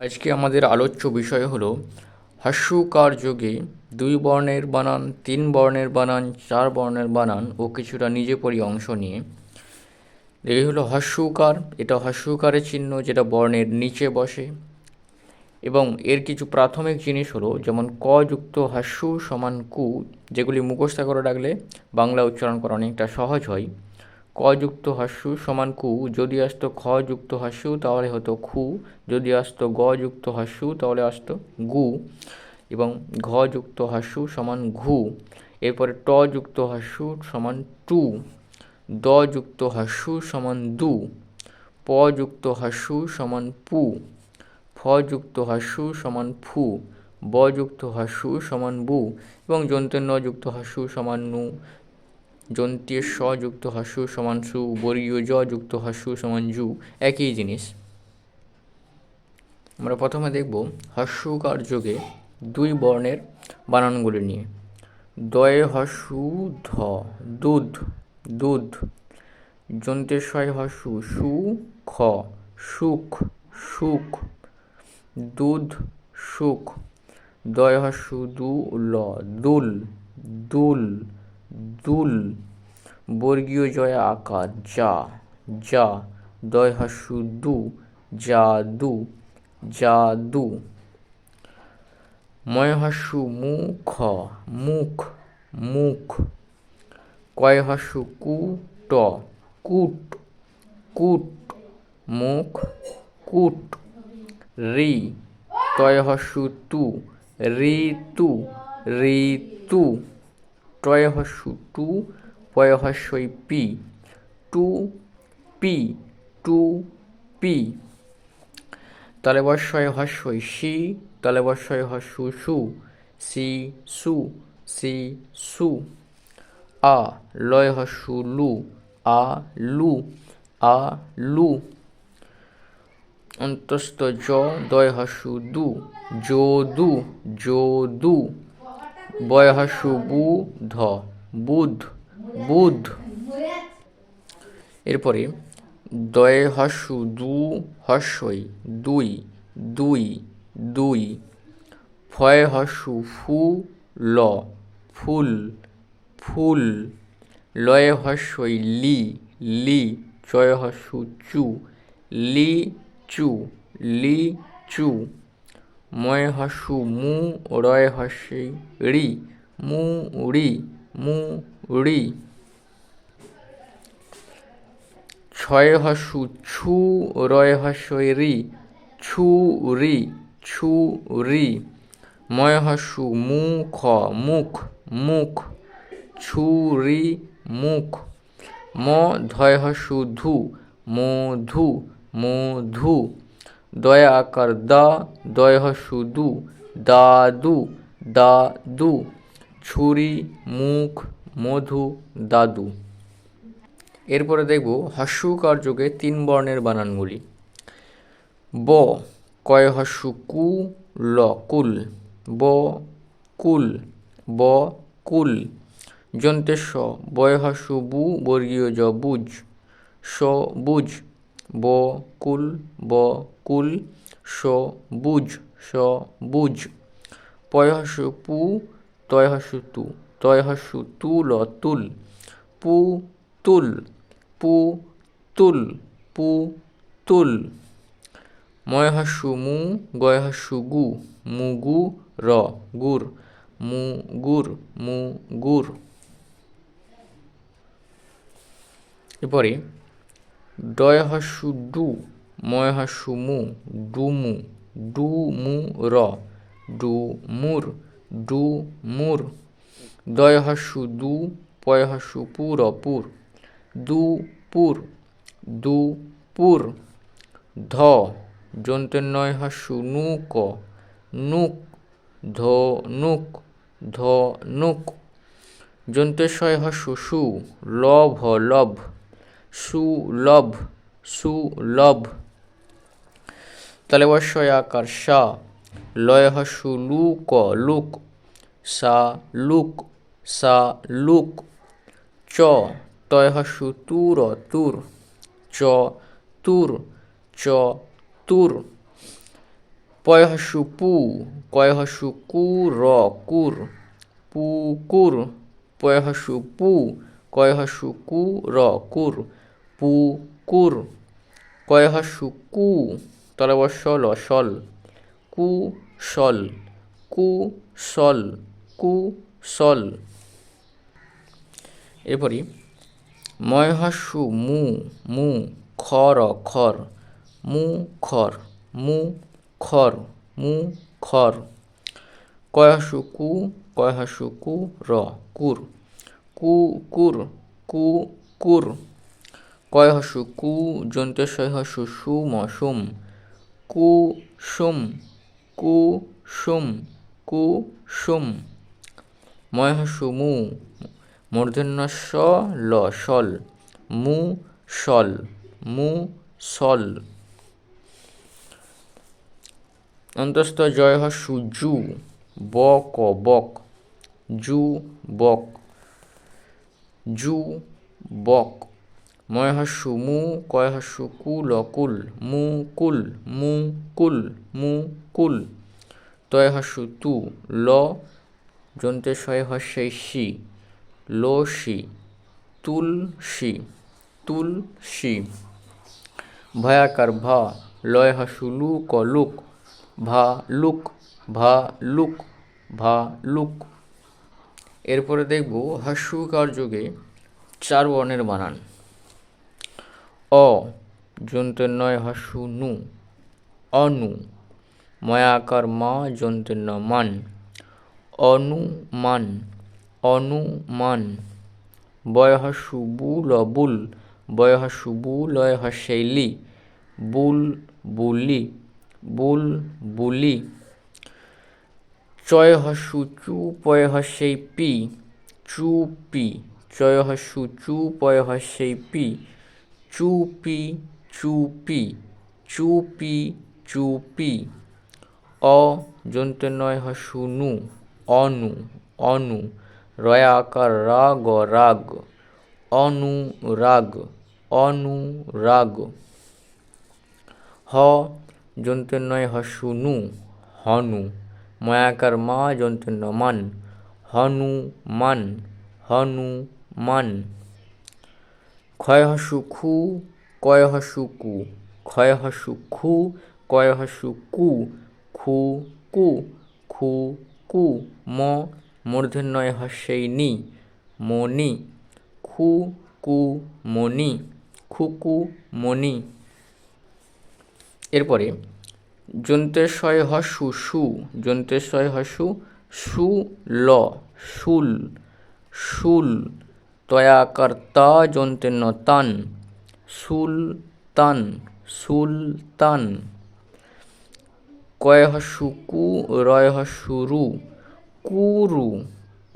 আজকে আমাদের আলোচ্য বিষয় হলো হাস্যকার যোগে দুই বর্ণের বানান, তিন বর্ণের বানান, চার বর্ণের বানান ও কিছুটা নিজে পড়ি অংশ নিয়ে। এই হলো হাস্যকার, এটা হাস্যকারের চিহ্ন যেটা বর্ণের নিচে বসে। এবং এর কিছু প্রাথমিক জিনিস হলো যেমন ক যুক্ত হাস্য সমান কু, যেগুলি মুখস্থ করে রাখলে বাংলা উচ্চারণ করা অনেকটা সহজ হয়। ক যুক্ত হাস্য সমান কু। যদি আসতো খ যুক্ত হাস্য, তাহলে হতো খু। যদি আসতো গ যুক্ত হাস্য, তাহলে আসতো গু। এবং ঘ যুক্ত হাস্য সমান ঘু। এরপরে ট যুক্ত হাস্য সমান টু। দ যুক্ত হাস্য সমান দু। প যুক্ত হাস্য সমান পু। ফ যুক্ত হাস্য সমান ফু। ব যুক্ত হাস্য সমান বু। এবং যন্ত্রের ন যুক্ত হাস্য সমান নু। যন্ত্রের স যুক্ত হাস্য সমান সু বর্গীয় জ যুক্ত হাস্য সমান জু, একই জিনিস। আমরা প্রথমে দেখব হস্যকার যোগে দুই বর্ণের বানানগুলি নিয়ে। দয়ে হস্যু ধ, দুধ দুধ। যন্ত্রের শয় হস্যু সু, খ, সুখ সুখ। দুধ, সুখ। দয় হস্যু দু, ল, দুল দুল। দুল, বর্গীয় জয় আকার, যা যা দয় হাস্যু দু, জাদু জাদু ময় হাস্যু মুখ মুখ মুখ কয় হাস্যু কুট কুট কুট, মুখ, কুট, রি তয় হস্যু তু ঋতু ঋতু টয় হস্যু টু পয় হস্যই পি টু পি টু পি তালে বর্ষয় হস্যই সি তালে বর্ষয় হস্যু সু সি সু সি সু আ লয় হস্যু লু আ লু আ লু অন্তস্থ জ দয় হস্যু দু যদু যদু। বয় হস্যু বু ধ বুধ বুধ। এরপরে দয়ে হস্যু দু হস্যই দুই দুই দুই। ফয়ে হস্যু ফু ল ফুল ফুল। লয়ে হস্যই লি লি। চয় হস্যু চু লি চু লি, চু। ময় হস্যু মু রয় হস্যই রি মু রি মু রি ছয় হস্যু ছু রয় হস্যই রি ছু রি ছু রি ময় হস্যু মু খ, মুখ মুখ ছুরি মুখ। ম ধয় হস্যু ধু, মধু মধু। দয় আকার দা, দয় হস্যু দু দাদু দাদু, ছুরি, মুখ, মধু, দাদু। এরপরে দেখব হস্যকার যোগে তিন বর্ণের বানানগুলি। ব, কয় হস্যু কু, ল, কুল। ব কুল। ব, কুল। যন্ত্রের স, বয় হস্যু বু, বর্গীয় জ, বুজ। স, বুজ। ব কুল ব কুল স বুজ স বুজ পয় হস্যু পু তয় হস্যু তু তয় হস্যু তু ল তুল পু তুল পু তুল পু তুল ময় হাস্যু মু গয় হাস্যু গু মুগু, র, গুর। মু গুর মু গুর এরপরে ডয় হাস্যু ডু ময় মু ডুমু ডু মু র ডু মুর ডু মুর দয় দু পয় হাস্যু পুর পুর দুপুর দুপুর, ধ যন্ত্রের নয় হাস্যু নুক নুক ধ নুক ধ নুক যন্ত্রের ছয় হাস্যু সু লভ লভ। সুলভ সুলভ। তালে বর্ষয় আকার সা লয় হাস্যু লুক। লুক সা লুক। সা, লুক। চ তয় হাস্যু তুর। তুর চ তুর। চ, তুর। পয় হাসু পু কয় হাসু কু র কুর। পুকুর। পয় হাসু পু কয় হাসু কু র কুর। পুকুর কয় হাসু কু সল কু সল কু সল এরপরই ময় হাসু মু মু, খর খর, মু খর মু খর মু, খর। কয় হাসু কু কয় হাসু কু র, কুর। কু কুর কু কুর কয় হাসু? কু, জন্তে শয় হাসু, সু, ম, সুম। কু সুম। কু সুম। কু, সুম। ময় হাসু, মু। মূর্ধন্য স, ল, সল। মু সল। মু, সল। অন্তস্থ জয় হাসু, জু। ব, ক, বক। জু বক। জু, বক। ময় হাসু মু, কয় হাসু কুল কুল মু কুল মু কুল মু কুল। তয় হাসু তু, ল জন্তে শয় হস্যই শি লো শি তুল শি তুল শি ভয়াকার ভা, লয় হাসু লু ক লুক ভা লুক ভা লুক ভা লুক। এরপরে দেখব হাস্যকার যোগে চার বর্ণের বানান। অ যন্ত্রের নয় হাসু নু, অনু, ময়াকার মা যন্ত্রের ন মান অনুমান অনুমান বয় হাসু বুল বুল, বয় হাসু বুল, লয় হাসেলি বুল, বুলি বুল, বুলি, চয় হাসু চু, পয় হাসেই পি চুপি চয় হাসু চু, পয় হাসেই পি চুপি চুপি চুপি চুপি। অ, যন্ত্র নয় হাসু অনু অনু রয়া আকার রাগ রাগ অনুরাগ অনুরাগ হ যন্ত্রের নয় হসুনু, হনু, ময়াকার মা ন মান হনু মান হনু, মান। ক্ষয় হসু খু কয় হসু কু ক্ষয় হসু খু কয় হসু কু খু কু খু কু ম মূর্ধন্যয় হস্যই নি মনি খু কু মনি খুকু মনি এরপরে যন্ত্রেশ্বয় হসু সু যন্ত্রেশ্বয় হসু সু ল শুল শুল তয়াকার তা যন্ত্রের ন তান সুলতান সুলতান। কয় হসু কু রয় হসু রু কুরু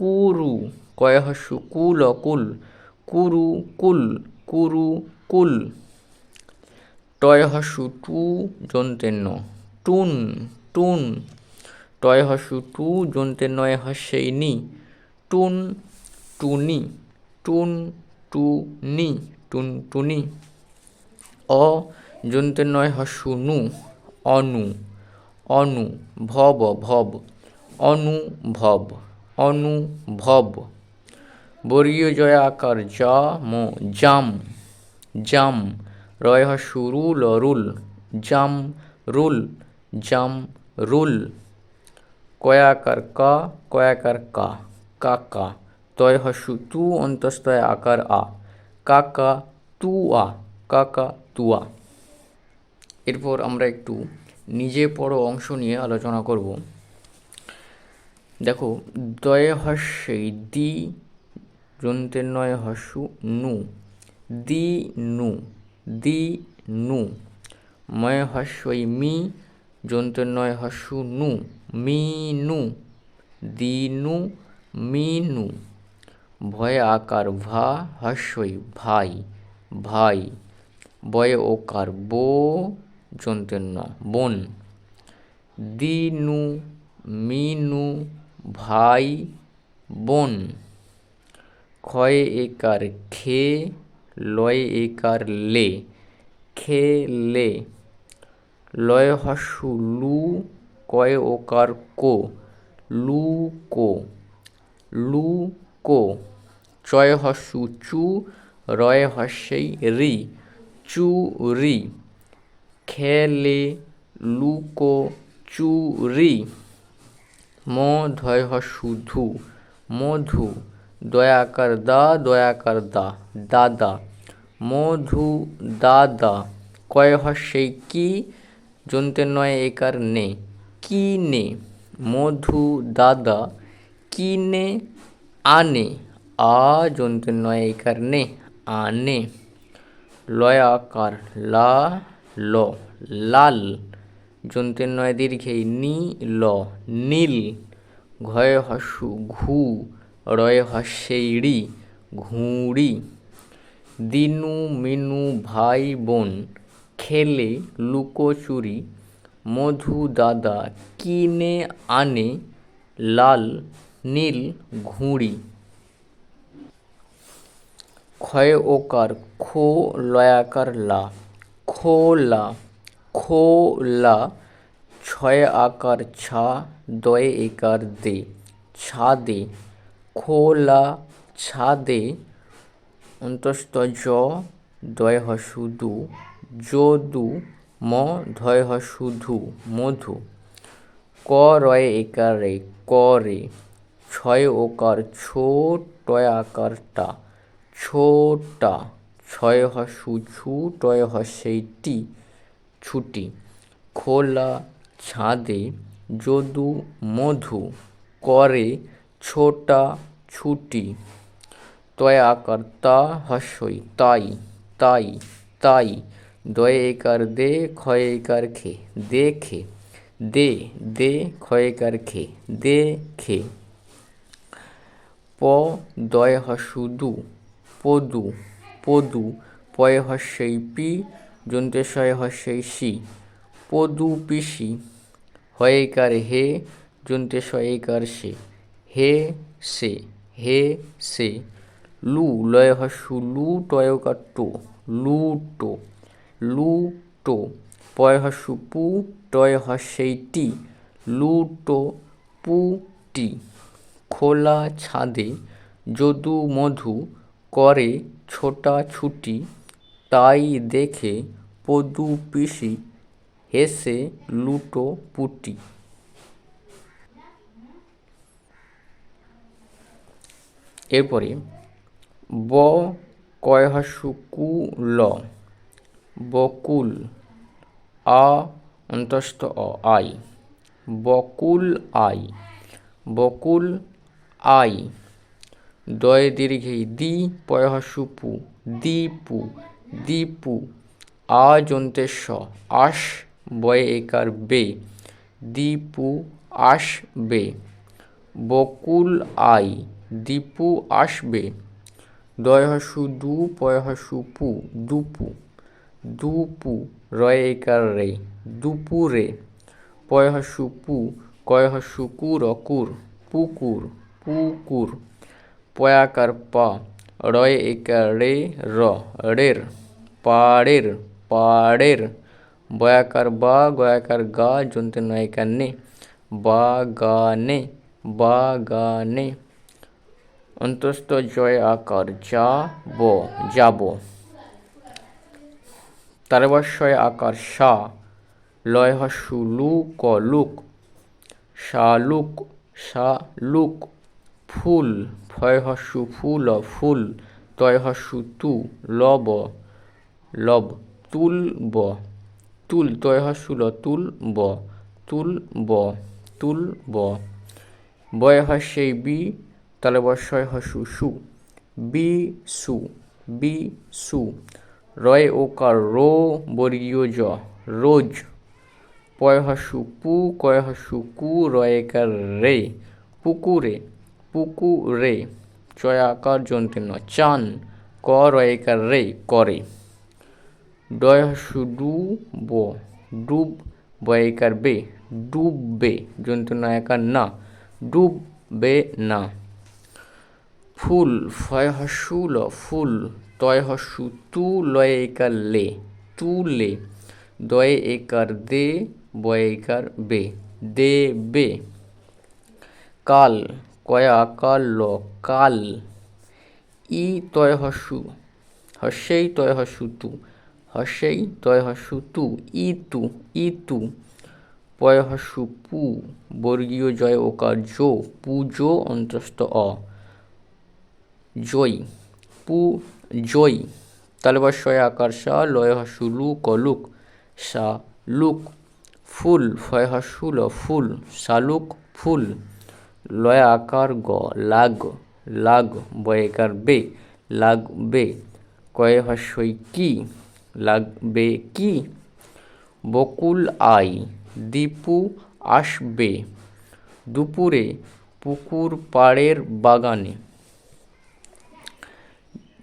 কুরু। কয় হসু কুল কুরু কুল কুরু, কুল। টয় হসু টু যন্ত্রের টুন টুন। টয় হসু টু যন্ত্রের নয় হসেই নি টুন। টুনি টুন টুনি টুন টুনি অ যন্ত্রের নয় হসু নু অনু। অনু, ভব ভব। অনুভব অনুভব বর্গীয় জয় আকার যা, ম, জাম। জাম, রয় হসু ল রুল জাম রুল। জাম, রুল। কয়াকার কয়াকার কা কাকা তয় হসু তু অন্তস্তয় আকার আ। কাকা তু আ, কাকা তুয়া এরপর আমরা একটু নিজে পড়ো অংশ নিয়ে আলোচনা করব। দেখো, দয়ে হস্যই দি যন্ত্রের নয় হসু নু। দি নু দি নু। ময় হস্যই মি যন্ত্রের নয় হসু নু। মি নু দিনু মিনু ভয়ে আকার ভা হস্যই ভাই ভাই বয়ে ওকার বো যন্ত্রের ন বোন। দিনু, মিনু, ভাই, বোন। ক্ষয় একার খে লয় একার লে খেলে লয় হসু লু কয় ওকার কো লুকো লুকো চয় হস্যু চু রয় হস্যই রি, চুরি। খেলে লুকো চুরি। ম ধয় হস্যু ধু মধু। দয়াকার দা দয়াকার দা, দাদা। মধু, দাদা। কয় হস্যই কি? জন্তের নয় একার নে। কি নে? মধু, দাদা। কি নে? আনে আ জন্তুর নয় একার নে আনে লয় আকার লা ল লাল জন্তুর নয় দীর্ঘে নি ল নীল ঘয় হস্যু ঘু রয় হস্যেড়ি ঘুড়ি দিনু মিনু ভাই বোন খেলে লুকোচুরি মধু দাদা কিনে আনে লাল নীল ঘুড়ি ক্ষয় ওকার খো লয়াকার লা, খোলা খোলা, ছয় আকার ছা, দয়ে একার দে, ছাদে, খোলা, ছাদে, অন্তস্থ জ দয় হসুদু যদু ম, ধয় হসুধু মধু, ক রয় একারে করে ছয় ওকার ছোট আকারটা ছোটা, ছয় হসু ছু টয় ছুটি। খোলা ছাদে যদু মধু করে ছোটা ছুটি। তয় আকার তা তাই তাই তাই দয় দে ক্ষয় একার খে দেখে দে দে ক্ষয় একার খে। দেখে প, দয় হসুদু পদু পদু, পয় হস্যই পি, যন্ত্রেশয় হস্যই সি। পদু পিসি হয়েকার হে যন্ত্রেশয়কার সে। হে সে হে সে। লু, লয় হস্যু, লু টয়কার টো লুটো লুটো পয় হস্যু, পু টয় হস্যই টি। লু টো, পু টি। খোলা ছাদে, যদু মধু করে ছোটাছুটি তাই দেখে পদু পিসি হেসে লুটো পুটি। এরপরে, ব কয় হাস্যু কু ল, বকুল, আ অন্তস্থ আই, বকুল আই বকুল আই। দয় দীর্ঘে দি পয়হসুপু দীপু দীপু আ স আশ বয় একার বে দীপু আস বে, বকুল আই দীপু আসবে দয় হসু দু, পয় হসু পু দুপু দুপু রয় একার রে দুপুরে পয় হসু পু, কয় কুর অকুর পুকুর পুকুর পয়াকার পা রয় একার রে রের পাড়ের পাড়ের বয়াকার বা গয়াকার গা জন্তে নয়কার নে বাগানে বাগানে অন্তস্থ জয় আকার যা ব যাব তারবস্বয় আকার সা লয় হস্যু লু ক লুক শালুক শালুক ফুল ফয় হস্যু ফুল ফুল তয় হস্যু তু লব লব তুল ব তুল তয় হস্যু ল তুল ব তুল ব তুল ব বয় বি তালে বর্ষয় হস্যু সু বি সু বি সু রয় ওকার রো বর্গীয় জ রোজ। পয় হস্যু পু কয় হস্যু কু রয়েকার, রে, পুকুরে। পুকুরে চয়াকার জন্তীর্ণ চান ক রয়েকার রে করে ডয় হস্যু ডু ব ডুব বয়কার বে ডুববে জন্তীর্ণ একার না ডুববে না ফুল ফয় হস্যু ল ফুল তয় হস্যু তু লয় একার লে তুলে দয়ে একার দে বয় একার বে দেবে কাল কয়া কাল কাল ই তয় হস্যু হস্যেই তয় হস্যু তু হস্যেই তয় হস্যু তু ইতু ইতু পয় হস্যু পু, বর্গীয় জয় ওকার জো পুজো অন্তস্থ অ, জয়, পু জয় তালবস্বয় আকার সা, লয় হস্যু লু, কলুক, সা, লুক, ফুল, ফয় হস্যু ল, ফুল শালুক ফুল। লয় আকার গ, লাগ লাগ, বয়কার বে লাগবে কয় হস্যই কি লাগবে কি, বকুল আই, দীপু আসবে, দুপুরে পুকুর পাড়ের বাগানে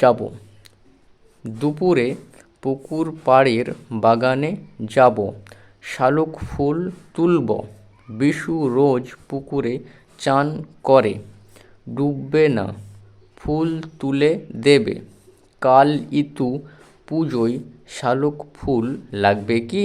যাব, দুপুরে পুকুর পাড়ের বাগানে যাব, শালুক ফুল তুলব, বিশু রোজ পুকুরে চান করে ডুববে না ফুল তুলে দেবে। কাল ইতু পুজোয় শালুক ফুল লাগবে কি?